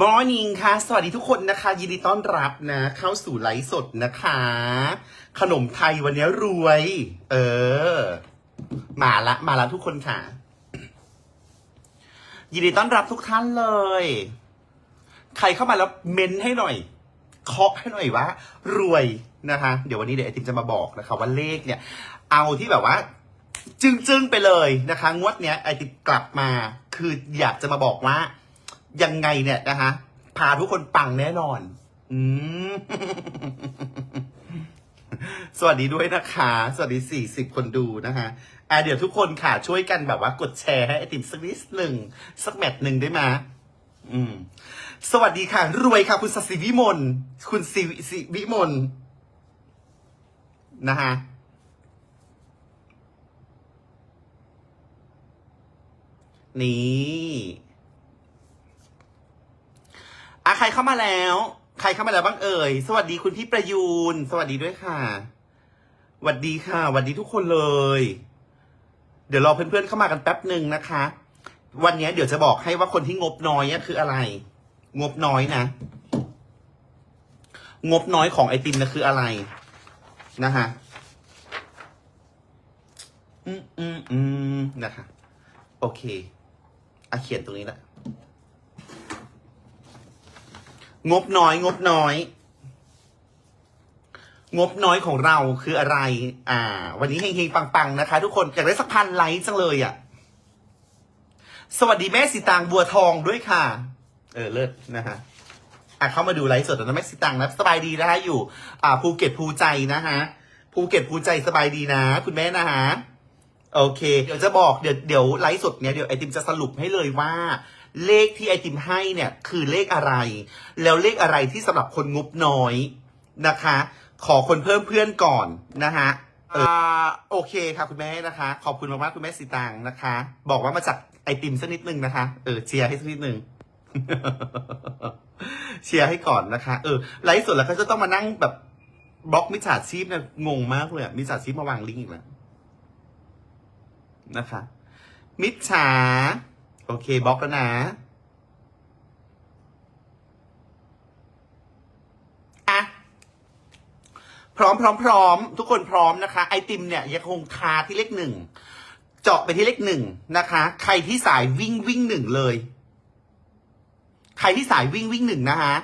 มอร์นิ่งค่ะ สวัสดีทุกคนนะคะ ยินดีต้อนรับนะ เข้าสู่ไลฟ์สดนะคะ ขนมไทยวันนี้รวย เออ มาละ มาละทุกคนค่ะ ยินดีต้อนรับทุกท่านเลย ใครเข้ามาแล้วเมนให้หน่อย เคาะให้หน่อยว่ารวยนะคะ เดี๋ยววันนี้เดี๋ยวไอติมจะมาบอกนะคะ ว่าเลขเนี่ย เอาที่แบบว่าจึ้งๆไปเลยนะคะ งวดเนี้ยไอติมกลับมา คืออยากจะมาบอกว่า ยังไงเนี่ยนะคะพาทุกคนปังแน่นอน อืมสวัสดีด้วยนะคะ สวัสดีสี่สิบคนดูนะคะอะเดี๋ยวทุกคนค่ะช่วยกันแบบว่ากดแชร์ให้ไอติมสักนิดหนึ่งสักแมตช์หนึ่งได้ไหมอืม สวัสดีค่ะ รวยค่ะ คุณสศิวิมลคุณสิสิวิมลนะฮะนี่ อะใครเข้ามาแล้ว ใครเข้ามาแล้วบ้างเอ่ย สวัสดีคุณพี่ประยูน สวัสดีด้วยค่ะสวัสดีค่ะสวัสดีทุกคนเลย เดี๋ยวรอเพื่อนๆเข้ามากันแป๊บหนึ่งนะคะ วันนี้เดี๋ยวจะบอกให้ว่าคนที่งบน้อยเนี่ยคืออะไร งบน้อยนะ งบน้อยของไอติมนะคืออะไร นะฮะอืมอืมอืมนะคะ โอเคอะเขียนตรงนี้แหละ งบน้อย งบน้อย งบน้อยของเราคืออะไร อ่า วันนี้เฮงๆปังๆนะคะ ทุกคนอยากได้สักพันไลค์จังเลยอะ สวัสดีแม่สีตางบัวทองด้วยค่ะ เออเลิศนะฮะอะเข้ามาดูไลฟ์สดนะแม่สีตางนะสบายดีนะคะอยู่ อ่าภูเก็ตภูใจนะฮะภูเก็ตภูใจสบายดีนะ คุณแม่นะฮะโอเค เดี๋ยวจะบอกเดี๋ยวเดี๋ยวไลฟ์สดเนี้ยเดี๋ยวไอติมจะสรุปให้เลยว่า เลขที่ไอติมให้เนี่ยคือเลขอะไร แล้วเลขอะไรที่สำหรับคนงบน้อยนะคะ ขอคนเพิ่มเพื่อนก่อนนะฮะเอออ่าโอเคค่ะคุณแม่นะคะ ขอบคุณมากๆคุณแม่สีตังนะคะ บอกว่ามาจากไอติมสักนิดนึงนะคะเออเชียร์ให้สักนิดนึงเชียร์ให้ก่อนนะคะ เออไลฟ์สดแล้วก็จะต้องมานั่งแบบบล็อกมิจฉาชีพเนี่ยงงมากเลยมิจฉาชีพมาวางลิงก์อีกแล้วนะคะ มิจฉา โอเคบล็อกแล้วนะอะพร้อมพร้อมพร้อมทุกคนพร้อมนะคะ ไอติมเนี่ยยังคงคาที่เลขหนึ่งเจาะไปที่เลขหนึ่งนะคะ ใครที่สายวิ่งวิ่งหนึ่งเลย ใครที่สายวิ่งวิ่งหนึ่งนะฮะ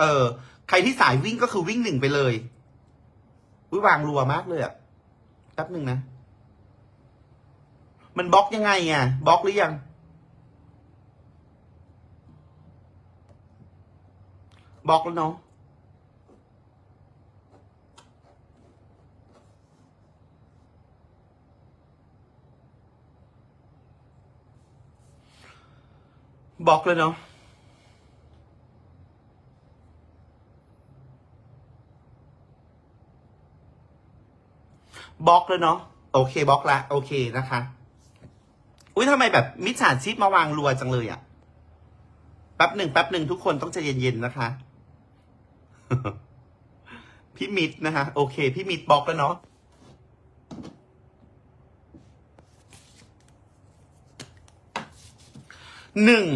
เออ ใครที่สายวิ่งก็คือวิ่งหนึ่งไปเลยอุ้ยวางรัวมากเลยอะแป๊บหนึ่งนะ มันบล็อกยังไงอะบล็อกหรือยัง บล็อกแล้วเนาะบล็อกแล้วเนาะบล็อกแล้วเนาะโอเคบล็อกละโอเคนะคะ อุ้ยทำไมแบบมิจฉาชีพมาวางรัวจังเลยอะ่ะแป๊บหนึ่งแป๊บหนึ่งทุกคนต้องใจเย็นๆนะคะ พี่มิดนะคะโอเค พี่มิดบล็อกแล้วเนาะหนึ่ง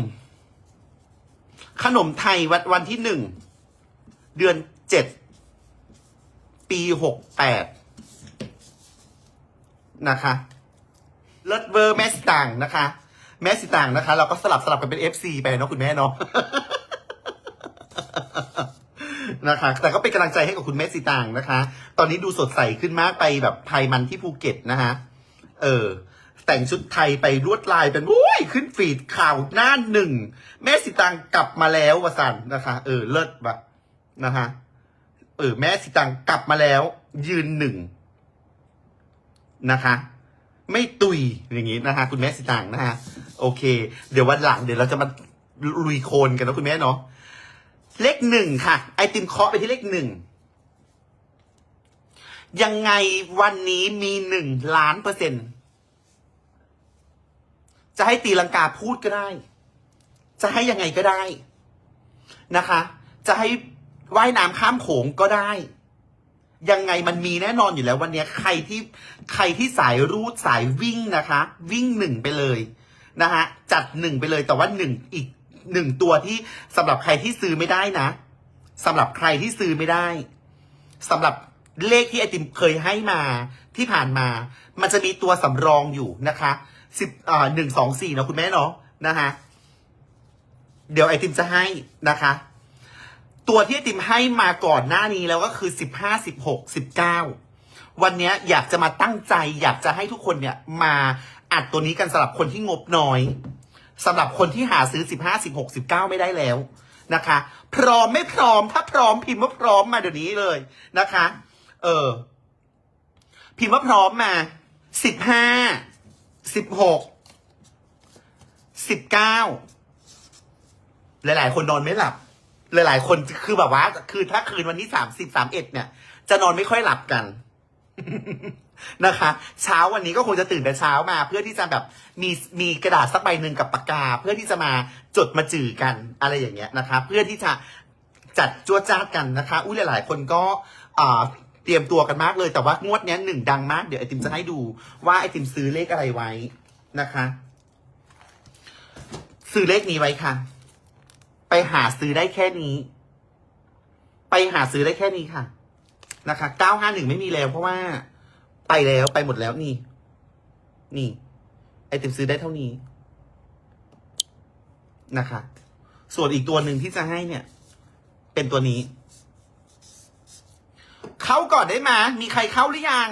ขนมไทยวันวันที่หนึ่ง เดือนเจ็ด ปีหกแปดนะคะเลิศเวอร์แมสต่างนะคะ แมสต่างนะคะ เราก็สลับสลับกันเป็น FC ไปเนาะคุณแม่เนาะ นะคะ แต่ก็เป็นกำลังใจให้กับคุณแม่สิตางนะคะ ตอนนี้ดูสดใสขึ้นมากไปแบบไทยมันที่ภูเก็ตนะคะ เออ แต่งชุดไทยไปลวดลายเป็นโอ้ยขึ้นฟีดข่าวหน้าหนึ่ง แม่สิตางกลับมาแล้ววสันนะคะ เออ เลิศปะนะคะ เออ แม่สิตางกลับมาแล้ว ยืนหนึ่งนะคะไม่ตุยอย่างนี้นะคะคุณแม่สิตางนะคะโอเค เดี๋ยววันหลังเดี๋ยวเราจะมาลุยโคลนกันนะคุณแม่เนาะ เลขหนึ่งค่ะ ไอติมเคาะไปที่เลขหนึ่งยังไงวันนี้มีหนึ่งล้านเปอร์เซ็นต์จะให้ตีลังกาพูดก็ได้ จะให้ยังไงก็ได้นะคะ จะให้ว่ายน้ำข้ามโขงก็ได้ ยังไงมันมีแน่นอนอยู่แล้ววันนี้ใครที่ใครที่สายรูดสายวิ่งนะคะ วิ่งหนึ่งไปเลยนะคะจัดหนึ่งไปเลยแต่ว่าหนึ่งอีก หนึ่งตัวที่สำหรับใครที่ซื้อไม่ได้นะสำหรับใครที่ซื้อไม่ได้สำหรับเลขที่ไอติมเคยให้มาที่ผ่านมา มันจะมีตัวสำรองอยู่นะคะสิบอ่าหนึ่งสองสี่นะคุณแม่เนาะนะคะเดี๋ยวไอติมจะให้นะคะ ตัวที่ไอติมให้มาก่อนหน้านี้แล้วก็คือสิบห้าสิบหกสิบเก้าวันนี้อยากจะมาตั้งใจ อยากจะให้ทุกคนเนี่ยมาอัดตัวนี้กันสำหรับคนที่งบน้อย สำหรับคนที่หาซื้อสิบห้าสิบหกสิบเก้าไม่ได้แล้วนะคะ พร้อมไม่พร้อม ถ้าพร้อมพิมพ์ว่าพร้อมมาเดี๋ยวนี้เลยนะคะ เออ พิมพ์ว่าพร้อมมาสิบห้าสิบหกสิบเก้าหลาย ๆ คนนอนไม่หลับ หลาย ๆ คนคือแบบว่า คือถ้าคืนวันที่สามสิบสามเอ็ดเนี่ย จะนอนไม่ค่อยหลับกัน นะคะ เช้าวันนี้ก็คงจะตื่นแต่เช้ามา เพื่อที่จะแบบมีมีกระดาษสักใบหนึ่งกับปากกา เพื่อที่จะมาจดมาจือกันอะไรอย่างเงี้ยนะคะ เพื่อที่จะจัดจวจ้าดกันนะคะ อุ้ยหลาย ๆ คนก็เตรียมตัวกันมากเลยแต่ว่างวดนี้หนึ่งดังมาก เดี๋ยวไอติมจะให้ดูว่าไอติมซื้อเลขอะไรไว้นะคะ ซื้อเลขนี้ไว้ค่ะ ไปหาซื้อได้แค่นี้ ไปหาซื้อได้แค่นี้ค่ะนะคะเก้าห้าหนึ่งไม่มีแล้วเพราะว่า ไปแล้วไปหมดแล้วนี่ นี่ ไอติมซื้อได้เท่านี้นะคะ ส่วนอีกตัวหนึ่งที่จะให้เนี่ย เป็นตัวนี้ เข้าก่อนได้ไหมยมีใครเข้าหรือยัง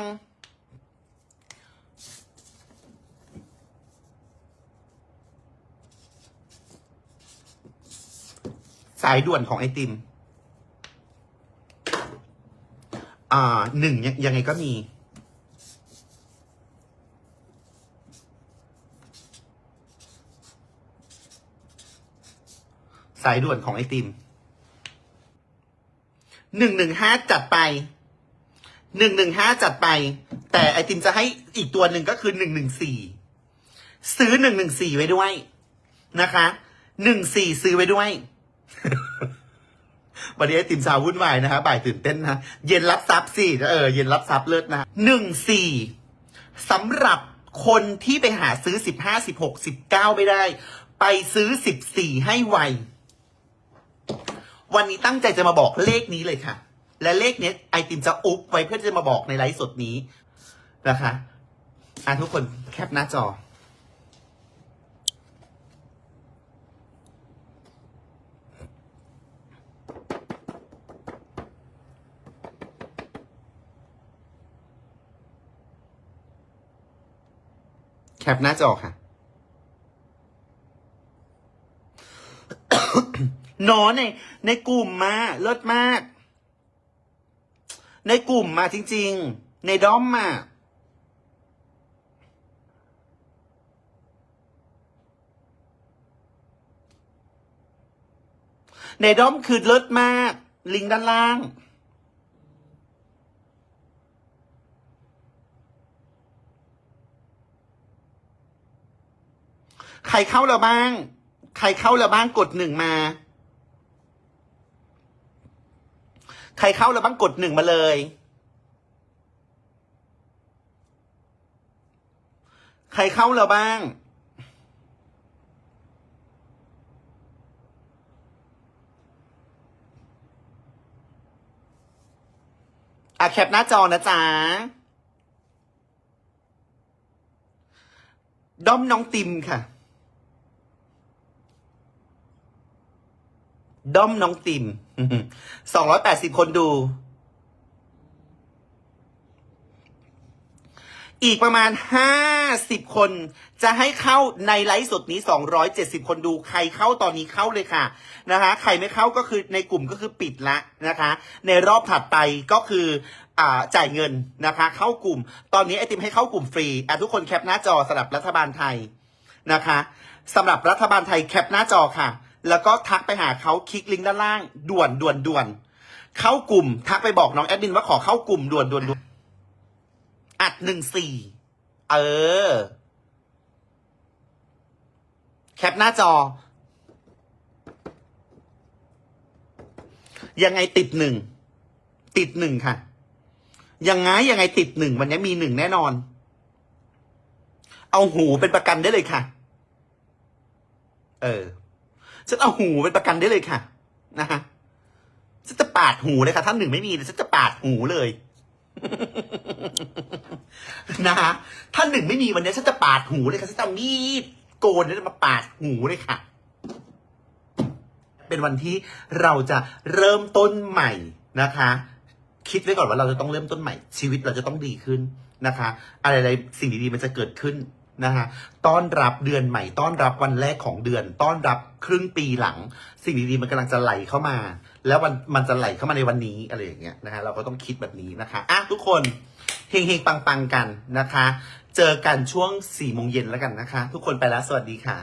สายด่วนของไอติม อ่าหนึ่งยังยังไงก็มี สายด่วนของไอติมหนึ่งหนึ่งห้าจัดไปหนึ่งหนึ่งห้าจัดไป แต่ไอติมจะให้อีกตัวหนึ่งก็คือหนึ่งหนึ่งสี่ซื้อหนึ่งหนึ่งสี่ไว้ด้วยนะคะหนึ่งสี่ซื้อไว้ด้วยวันนี้ไอติมชาววุ่นวายนะคะบ่ายตื่นเต้นนะเย็นรับทรัพย์สิเออเย็นรับทรัพย์เลิศนะหนึ่งสี่สำหรับคนที่ไปหาซื้อสิบห้าสิบหกสิบเก้าไม่ได้ ไปซื้อสิบสี่ให้ไว วันนี้ตั้งใจจะมาบอกเลขนี้เลยค่ะ และเลขเนี้ยไอติมจะอุบไว้เพื่อจะมาบอกในไลฟ์สดนี้นะคะอะทุกคนแคปหน้าจอ แคปหน้าจอค่ะ นอนในในกลุ่มมาเลิศมาก ในกลุ่มมาจริง ๆ ในด้อมมาในด้อมคือเลิศมาก ลิงก์ด้านล่าง ใครเข้าแล้วบ้าง ใครเข้าแล้วบ้างกดหนึ่งมา ใครเข้าแล้วบ้างกดหนึ่งมาเลย ใครเข้าแล้วบ้างอะแคปหน้าจอนะจ๊ะด้อมน้องติมค่ะ ด้อมน้องติมสองร้อยแปดสิบคนดู อีกประมาณห้าสิบคน จะให้เข้าในไลฟ์สดนี้สองร้อยเจ็ดสิบคนดู ใครเข้าตอนนี้เข้าเลยค่ะนะคะ ใครไม่เข้าก็คือในกลุ่มก็คือปิดละนะคะ ในรอบถัดไปก็คืออ่าจ่ายเงินนะคะ เข้ากลุ่ม ตอนนี้ไอติมให้เข้ากลุ่มฟรีอะทุกคนแคปหน้าจอสำหรับรัฐบาลไทยนะคะสำหรับรัฐบาลไทยแคปหน้าจอค่ะ แล้วก็ทักไปหาเขาคลิกลิงก์ด้านล่าง ด่วนด่วนด่วน เข้ากลุ่ม ทักไปบอกน้องแอดมินว่าขอเข้ากลุ่มด่วนด่วนด่วนอัดหนึ่งสี่เออ แคปหน้าจอ ยังไงติดหนึ่ง ติดหนึ่งค่ะ ยังไงยังไงติดหนึ่งวันนี้มีหนึ่งแน่นอน เอาหูเป็นประกันได้เลยค่ะ เออ ฉันเอาหูเป็นประกันได้เลยค่ะ นะฮะฉันจะปาดหูเลยค่ะท่านหนึ่งไม่มีแต่ฉันจะปาดหูเลยนะฮะท่านหนึ่งไม่มีวันนี้ฉันจะปาดหูเลยค่ะฉันจะมีดโกนเนี่ยมาปาดหูเลยค่ะ เป็นวันที่เราจะเริ่มต้นใหม่นะคะ คิดไว้ก่อนว่าเราจะต้องเริ่มต้นใหม่ ชีวิตเราจะต้องดีขึ้นนะคะ อะไรๆสิ่งดีๆมันจะเกิดขึ้น นะคะต้อนรับเดือนใหม่ ต้อนรับวันแรกของเดือน ต้อนรับครึ่งปีหลัง สิ่งดีๆมันกำลังจะไหลเข้ามา แล้ววันมันจะไหลเข้ามาในวันนี้อะไรอย่างเงี้ยนะคะเราก็ต้องคิดแบบนี้นะคะอะทุกคนเฮงๆปังๆกันนะคะ เจอกันช่วงสี่โมงเย็นแล้วกันนะคะ ทุกคนไปแล้วสวัสดีค่ะ